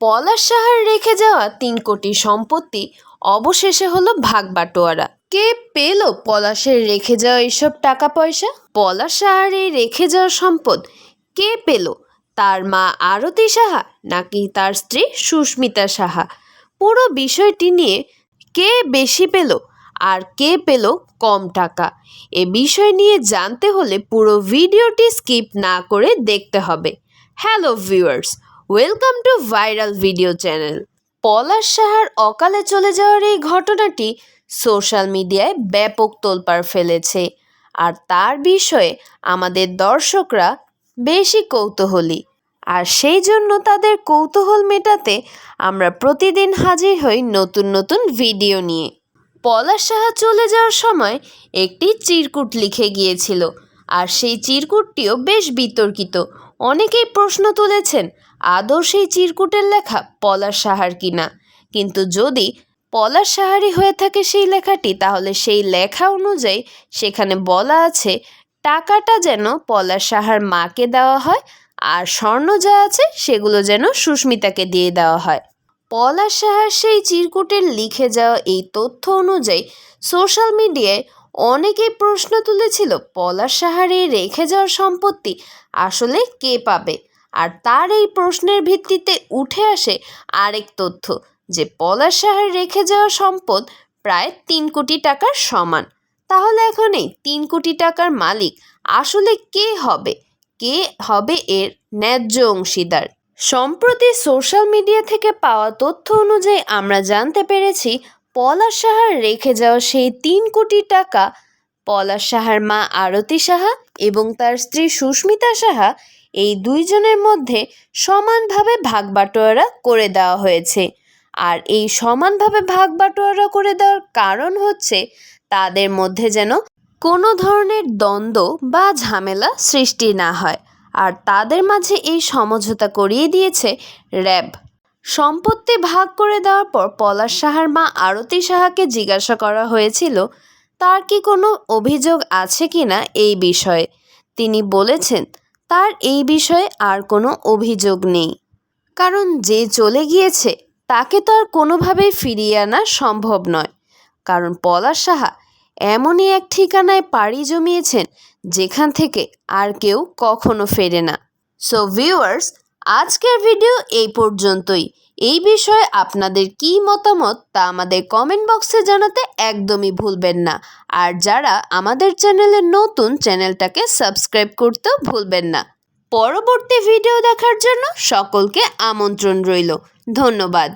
পলাশ সাহার রেখে যাওয়া তিন কোটি সম্পত্তি অবশেষে হলো ভাগ বাটোয়ারা। কে পেল পলাশের রেখে যাওয়া এইসব টাকা পয়সা? পলাশ সাহার এই রেখে যাওয়া সম্পদ কে পেল? তার মা আরতি সাহা নাকি তার স্ত্রী সুস্মিতা সাহা? পুরো বিষয়টি নিয়ে কে বেশি পেল আর কে পেল কম টাকা? এ বিষয় নিয়ে জানতে হলে পুরো ভিডিওটি স্কিপ না করে দেখতে হবে। Hello viewers welcome to viral video channel Palash সাহার অকালে চলে যাওয়ার এই ঘটনাটি সোশ্যাল মিডিয়ায় ব্যাপক তোলপাড় ফেলেছে। আর তার বিষয়ে আমাদের দর্শকরা বেশি কৌতূহলী। আর সেই জন্য তাদের কৌতূহল মেটাতে আমরা প্রতিদিন হাজির হই নতুন নতুন ভিডিও নিয়ে। পলাশ সাহা চলে যাওয়ার সময় একটি চিরকুট লিখে গিয়েছিল। আর সেই চিরকুটটিও বেশ বিতর্কিত। অনেকেই প্রশ্ন তুলেছেন, আদৌ সেই চিরকুটের লেখা পলাশ সাহার কিনা? কিন্তু যদি পলাশ সাহারই হয়ে থাকে সেই লেখাটি, তাহলে সেই লেখা অনুযায়ী সেখানে বলা আছে, টাকাটা যেন পলাশ সাহার মাকে দেওয়া হয়, আর স্বর্ণ যা আছে সেগুলো যেন সুস্মিতাকে দিয়ে দেওয়া হয়। পলাশ সাহার সেই চিরকুটের লিখে যাওয়া এই তথ্য অনুযায়ী সোশ্যাল মিডিয়ায় অনেকেই প্রশ্ন তুলেছিল, পলাশ সাহার রেখে যাওয়ার সম্পত্তি আসলে কে পাবে? আর তার এই প্রশ্নের ভিত্তিতে উঠে আসে আরেক তথ্য যে, পলাশ সাহার রেখে যাওয়া সম্পদ প্রায় তিন কোটি টাকার সমান। তাহলে এখন এই তিন কোটি টাকার মালিক আসলে কে হবে? কে হবে এর ন্যায্য অংশীদার? সম্প্রতি সোশ্যাল মিডিয়া থেকে পাওয়া তথ্য অনুযায়ী আমরা জানতে পেরেছি পলাশ সাহার রেখে যাওয়া সেই তিন কোটি টাকা পলাশ সাহার মা আরতি সাহা এবং তার স্ত্রী সুস্মিতা সাহা এই দুইজনের মধ্যে সমানভাবে ভাগ বাটোয়ারা করে দেওয়া হয়েছে। আর এই সমানভাবে ভাগ বাটোয়ারা করে দেওয়ার কারণ হচ্ছে তাদের মধ্যে যেন কোনো ধরনের দ্বন্দ্ব বা ঝামেলা সৃষ্টি না হয়। আর তাদের মাঝে এই সমঝোতা করিয়ে দিয়েছে র্যাব। সম্পত্তি ভাগ করে দেওয়ার পর পলাশ সাহার মা আরতি সাহাকে জিজ্ঞাসা করা হয়েছিল, তার কি কোনো অভিযোগ আছে কি না এই বিষয়ে? তিনি বলেছেন, তার এই বিষয়ে আর কোনো অভিযোগ নেই। কারণ যে চলে গিয়েছে, তাকে তো আর কোনোভাবেই ফিরিয়ে আনা সম্ভব নয়। কারণ পলাশ সাহা এমনই এক ঠিকানায় পাড়ি জমিয়েছেন, যেখান থেকে আর কেউ কখনো ফেরে না। সো ভিউয়ার্স আজকের ভিডিও এই পর্যন্তই। এই বিষয়ে আপনাদের কি মতামত তা আমাদের কমেন্ট বক্সে জানাতে একদমই ভুলবেন না। আর যারা আমাদের চ্যানেলে নতুন চ্যানেলটাকে সাবস্ক্রাইব করতেও ভুলবেন না। পরবর্তী ভিডিও দেখার জন্য সকলকে আমন্ত্রণ রইল। ধন্যবাদ।